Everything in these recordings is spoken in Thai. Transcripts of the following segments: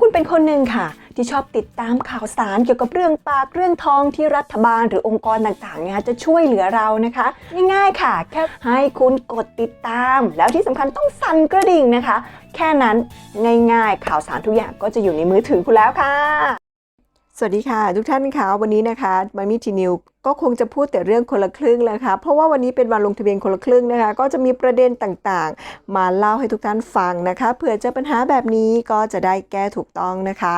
คุณเป็นคนหนึ่งค่ะ ที่ชอบติดตามข่าวสารเกี่ยวกับเรื่องปากเรื่องทองที่รัฐบาลหรือองค์กรต่างๆเนี่ยจะช่วยเหลือเรานะคะ ง่ายๆค่ะ แค่ให้คุณกดติดตาม แล้วที่สำคัญต้องสั่นกระดิ่งนะคะ แค่นั้นง่ายๆ ข่าวสารทุกอย่างก็จะอยู่ในมือถือคุณแล้วค่ะ สวัสดีค่ะ ทุกท่านค่ะวันนี้นะคะมามิทีนิว ก็คงจะพูดแต่เรื่องคนละครึ่งแล้วค่ะเพราะว่าวันนี้เป็นวันลงทะเบียนคนละครึ่งนะคะ ก็จะมีประเด็นต่างๆ มาเล่าให้ทุกท่านฟังนะคะเผื่อเจอปัญหาแบบนี้ก็จะได้แก้ถูกต้องนะคะ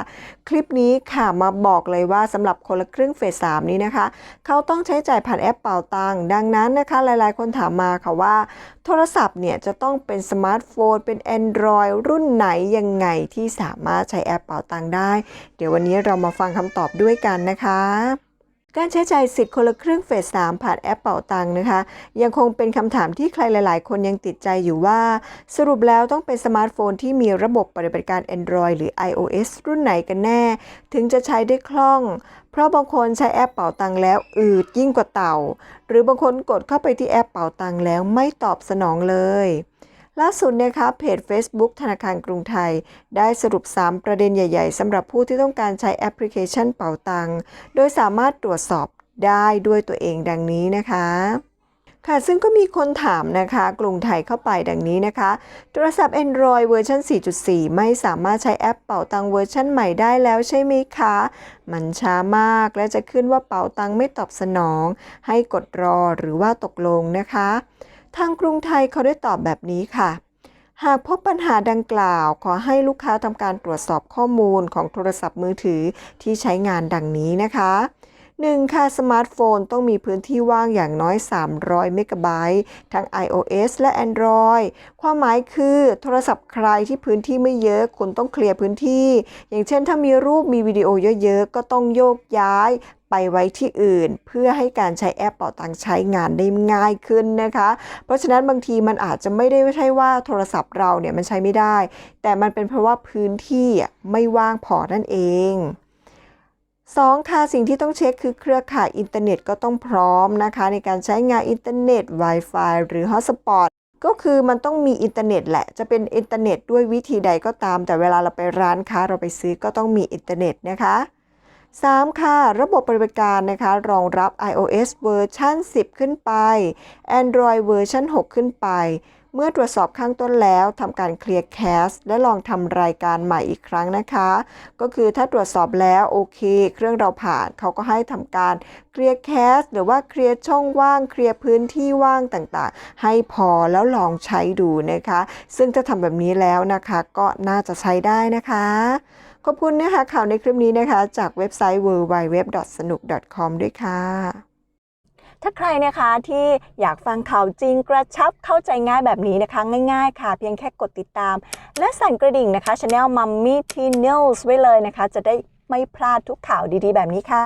คลิปนี้ค่ะมาบอกเลยว่าสำหรับคนละครึ่งเฟสสามนี้นะคะ เขาต้องใช้จ่ายผ่านแอปเป่าตังค์ดังนั้นนะคะ หลายๆ คนถามมาค่ะว่า โทรศัพท์เนี่ยจะต้องเป็นสมาร์ทโฟนเป็น Android รุ่นไหนยังไงที่สามารถใช้แอปเป่าตังค์ได้ เดี๋ยววันนี้เรามาฟังคำตอบด้วยกันนะคะ การใช้จ่ายสิทธิ์คนละครึ่งเฟส3ผ่านแอปเป่าตังค์นะคะ ยังคงเป็นคำถามที่ใครหลาย ๆ คนยังติดใจอยู่ว่า สรุปแล้วต้องเป็นสมาร์ทโฟนที่มีระบบปฏิบัติการ Android หรือ iOS รุ่นไหนกันแน่ ถึงจะใช้ได้คล่อง เพราะบางคนใช้แอปเป่าตังค์แล้วอืดยิ่งกว่าเต่า หรือบางคนกดเข้าไปที่แอปเป่าตังค์แล้วไม่ตอบสนองเลย ล่าสุดนะคะเพจ Facebook ธนาคารกรุงไทย ได้สรุป 3 ประเด็นใหญ่ ๆสำหรับผู้ที่ต้องการใช้แอปพลิเคชันเป่าตัง โดยสามารถตรวจสอบได้ด้วยตัวเองดังนี้นะคะค่ะ ซึ่งก็มีคนถามนะคะกรุงไทยเข้าไปดังนี้นะคะ โทรศัพท์ Android เวอร์ชัน4.4 ไม่สามารถใช้แอปเป่าตังเวอร์ชันใหม่ได้แล้วใช่ไหมคะ มันช้ามากและจะขึ้นว่าเป่าตังไม่ตอบสนอง ให้กดรอหรือว่าตกลงนะคะ ทางกรุงไทยเขาได้ตอบแบบนี้ค่ะ หากพบปัญหาดังกล่าว ขอให้ลูกค้าทำการตรวจสอบข้อมูลของโทรศัพท์มือถือที่ใช้งานดังนี้นะคะ 1. ค่ะสมาร์ทโฟนต้องมีพื้นที่ว่างอย่างน้อย 300 เมกะไบต์ทั้ง iOS และ Android ความหมายคือโทรศัพท์ใครที่พื้นที่ไม่เยอะคุณต้องเคลียร์พื้นที่ อย่างเช่นถ้ามีรูปมีวิดีโอเยอะๆ ก็ต้องโยกย้ายไปไว้ที่อื่น เพื่อให้การใช้แอปเป่าตังใช้งานได้ง่ายขึ้นนะคะ เพราะฉะนั้นบางทีมันอาจจะไม่ได้ใช่ว่าโทรศัพท์เราเนี่ยมันใช้ไม่ได้ แต่มันเป็นเพราะว่าพื้นที่ไม่ว่างพอนั่นเอง 2. ค่ะสิ่งที่ต้องเช็คคือเครือข่ายอินเทอร์เน็ตก็ต้องพร้อมนะคะ ในการใช้งานอินเทอร์เน็ต Wi-Fi หรือ Hotspot ก็คือมันต้องมีอินเทอร์เน็ตแหละ จะเป็นอินเทอร์เน็ตด้วยวิธีใดก็ตาม แต่เวลาเราไปร้านค้าเราไปซื้อก็ต้องมีอินเทอร์เน็ตนะคะ 3. ค่ะ ระบบบัติการนะคะ รองรับ iOS เวอร์ชัน10 ขึ้นไป Android เวอร์ชัน6 ขึ้นไป เมื่อตรวจสอบข้างต้นแล้วทำการเคลียร์แคสและลองทำรายการใหม่อีกครั้งนะคะ ก็คือถ้าตรวจสอบแล้วโอเค เครื่องเราผ่านเขาก็ให้ทำการเคลียร์แคสหรือว่าเคลียร์ช่องว่างเคลียร์พื้นที่ว่างต่างๆ ให้พอแล้วลองใช้ดูนะคะ ซึ่งถ้าทำแบบนี้แล้วนะคะก็น่าจะใช้ได้นะคะขอบคุณนะคะข่าวในคลิปนี้นะคะ จากเว็บไซต์ www.sanuk.com ด้วยค่ะ ถ้าใครนะคะที่อยากฟังข่าวจริงกระชับเข้าใจง่ายแบบนี้นะคะง่ายๆ ค่ะ เพียงแค่กดติดตาม และสั่นกระดิ่งนะคะช anel Mummy T News ไว้เลยนะคะ จะได้ไม่พลาดทุกข่าวดีๆ แบบนี้ค่ะ